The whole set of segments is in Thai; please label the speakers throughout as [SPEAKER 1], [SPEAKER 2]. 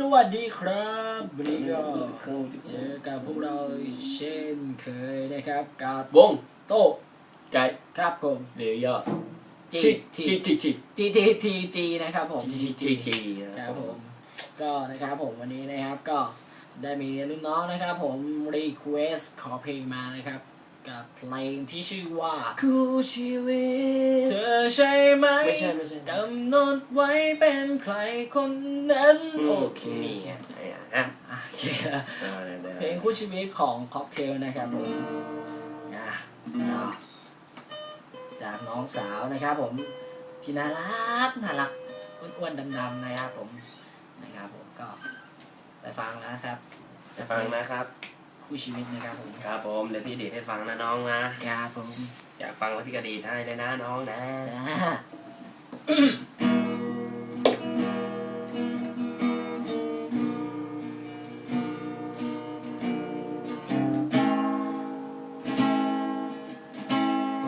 [SPEAKER 1] สวัสดีครับวันนี้ก็เจอกับพวกเราเช่นเคยนะครับกับ
[SPEAKER 2] วง
[SPEAKER 1] โต
[SPEAKER 2] ไก่
[SPEAKER 1] ครับผม
[SPEAKER 2] หรือย่อ
[SPEAKER 1] จี
[SPEAKER 2] จี
[SPEAKER 1] ที
[SPEAKER 2] จีจี
[SPEAKER 1] ทีทีทีจีนะครับผม
[SPEAKER 2] จีจีจีจี
[SPEAKER 1] ครับผม ก็นะครับผมวันนี้นะครับก็ได้มีรุ่นน้องนะครับผมรีเควสขอเพลงมานะครับ กับเพลงที่ชื่อว่า
[SPEAKER 2] คู่ชีวิต
[SPEAKER 1] เธอใช่ไหม
[SPEAKER 2] ไม่ใช่ไม่ใช่
[SPEAKER 1] กำหนดไว้เป็นใครคนนั้น
[SPEAKER 2] โอ
[SPEAKER 1] โอ
[SPEAKER 2] เค
[SPEAKER 1] เค
[SPEAKER 2] นี่ไงไอ้อะ
[SPEAKER 1] โอเค
[SPEAKER 2] เอาเลยได้
[SPEAKER 1] เพลงคู่ชีวิตของค็อกเทลนะครับผมอะก็จากน้องสาวนะครับผมที่น่ารักน่ารักอ้วนๆดำๆนะครับผมนะครับผมก็ไปฟังแล้วนะครับ
[SPEAKER 2] ไปฟังนะครับ
[SPEAKER 1] คู่ชีวิตนะครับผม
[SPEAKER 2] ครับผมเดี๋ยวพี่ดีดให้ฟังนะน้องนะ
[SPEAKER 1] ครับผม
[SPEAKER 2] อยากฟังแล้วพี่ก็ดีดให้ได้นะน้องนะ
[SPEAKER 1] จ้า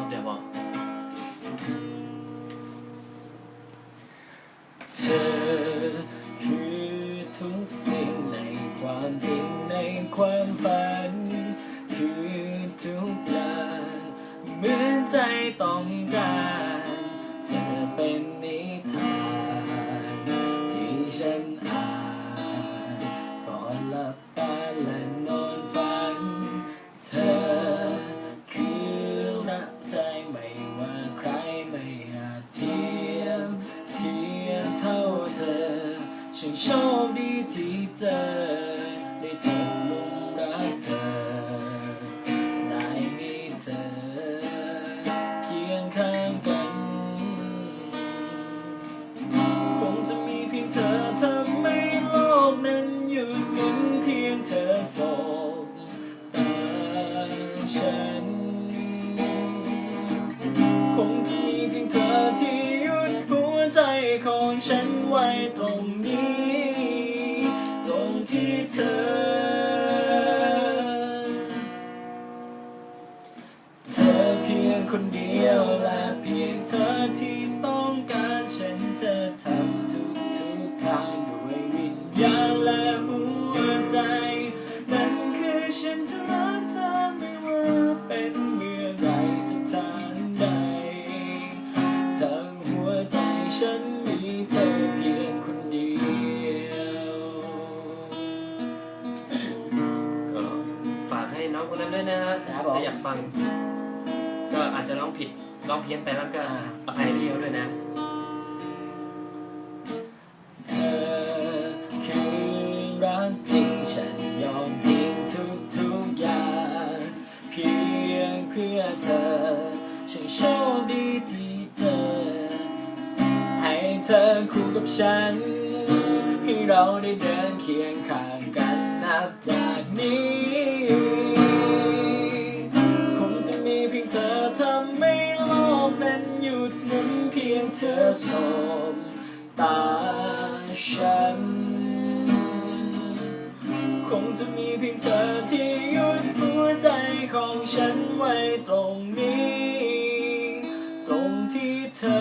[SPEAKER 2] เดี๋ยวบอก
[SPEAKER 1] เธอคือทุกสิ่งในความจริงในความฝัน ใจต้องการ เธอเป็นนิทานที่ฉันอ่านก่อนหลับตาและนอนฝัน เธอคือรักใจไม่ว่าใครไม่อาจเทียม เทียมเท่าเธอฉันโชคดีที่เจอ ไว้ตรงนี้ ตรงที่เธอ จจะร้องผิ
[SPEAKER 2] ดร้องเพี้ยนไปแล้วก็
[SPEAKER 1] อ่า
[SPEAKER 2] อภัยพี่เขาด้วยนะ
[SPEAKER 1] เธอคือรักที่ฉันยอมทิ้งทุกทุกๆอย่างเพียงเพื่อเธอฉันโชคดีที่เธอ ให้เธอคู่กับฉัน ให้เราได้เดินเคียงข้างกันนับจากนี้ เธอสบตาฉัน คงจะมีเพียงเธอที่หยุดหัวใจของฉันไว้ตรงนี้ ตรงที่เธอ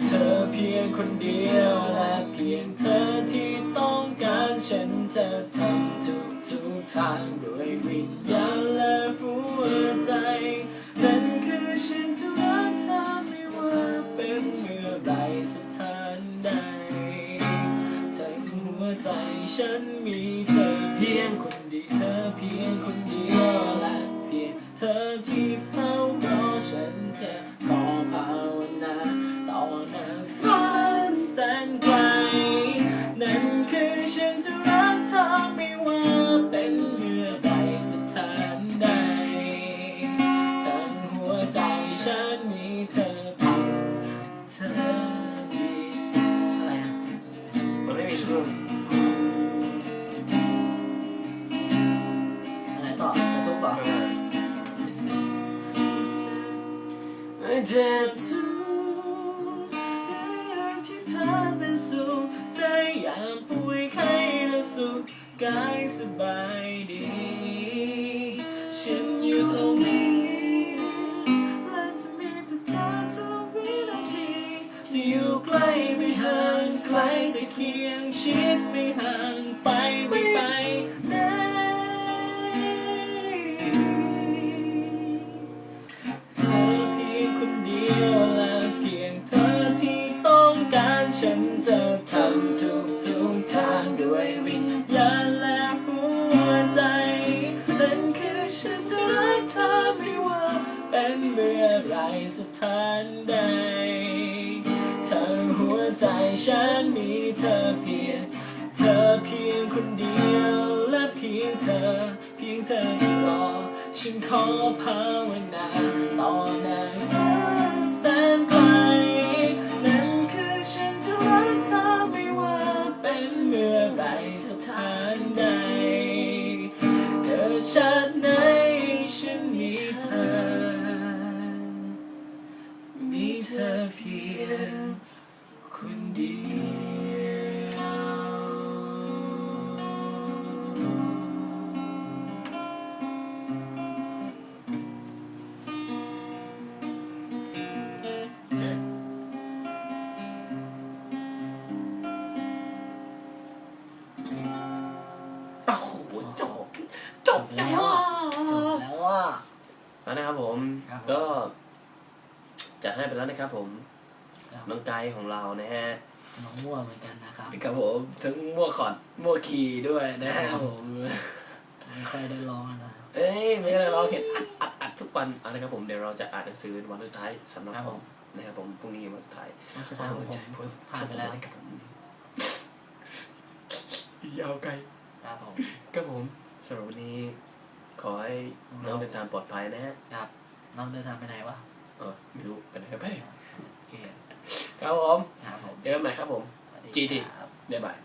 [SPEAKER 1] เธอเพียงคนเดียวและเพียงเธอที่ต้องการฉันจะทำทุกทุกทางด้วย ฉันมีเธอเพียงคนเดียวเธอเพียงคนเดียวและเพียงเธอที่เฝ้ารอฉันจะขอภาวนาต่อหน้าฟ้าแสนไกลนั่นคือฉันจะรักเธอไม่ว่าเป็นเมื่อใดสถานใดทั้งหัวใจฉันมีเธอ จะทุบป่ะจะทุกอย่างที่เธอเป็นสุขใจอยามป่วยไข้และสุขกายสบายดี ฉันอยู่ตรงนี้และจะมีแต่เธอทุกวินาทีจะอยู่ใกล้ไม่ห่างไกลจะเคียงชิดไม่ห่าง ทานใดเธอหัวใจฉันมีเธอเพียง เธอเพียงคนเดียวและเพียงเธอ เพียงเธอที่รอ ฉันขอภาวนาต่อหน้า มีเธอเพียงคนเดียว
[SPEAKER 2] โอ้โหจบจบแล้วอะ
[SPEAKER 1] จบแล้วอะ
[SPEAKER 2] แล้วนะครับผม
[SPEAKER 1] ครับผม
[SPEAKER 2] ก็ จัดให้ไปแล้วนะครับผม
[SPEAKER 1] ครับ
[SPEAKER 2] น้องไกด์ของเรานะฮะ
[SPEAKER 1] น้องม่วงเหมือนกันนะครับ
[SPEAKER 2] ครับผมทั้งมั่วคอร์ดมั่วคีย์ด้วยนะฮะผม
[SPEAKER 1] ไม่ค่อยได้ร้องนะ
[SPEAKER 2] เอ้ยไม่ได้เราเห็นอัดอัดอัดทุกวันเอานะครับผมเดี๋ยวเราจะอ่านหนังสือวันสุดท้ายสำหรับ
[SPEAKER 1] ครับ
[SPEAKER 2] ผ
[SPEAKER 1] ผม ม
[SPEAKER 2] นะครับผมพรุ่งนี้วันสุดท้าย
[SPEAKER 1] วันสุดท้ายของผมผ่านไปแล้ว
[SPEAKER 2] ครับผมยาวไกล
[SPEAKER 1] ครับผม
[SPEAKER 2] ครับผมสำหรับวันนี้ ขอให้น้องเดินทางปลอดภัยนะฮะ
[SPEAKER 1] ครับน้องเดินทางไปไหนวะ
[SPEAKER 2] เออไม่รู้ไปไหนครับไป
[SPEAKER 1] โอเค
[SPEAKER 2] ครับผม
[SPEAKER 1] ครับผม
[SPEAKER 2] เจอกันใหม่ครับผม
[SPEAKER 1] สวัสดี
[SPEAKER 2] GT
[SPEAKER 1] ครับ
[SPEAKER 2] บ๊ายบาย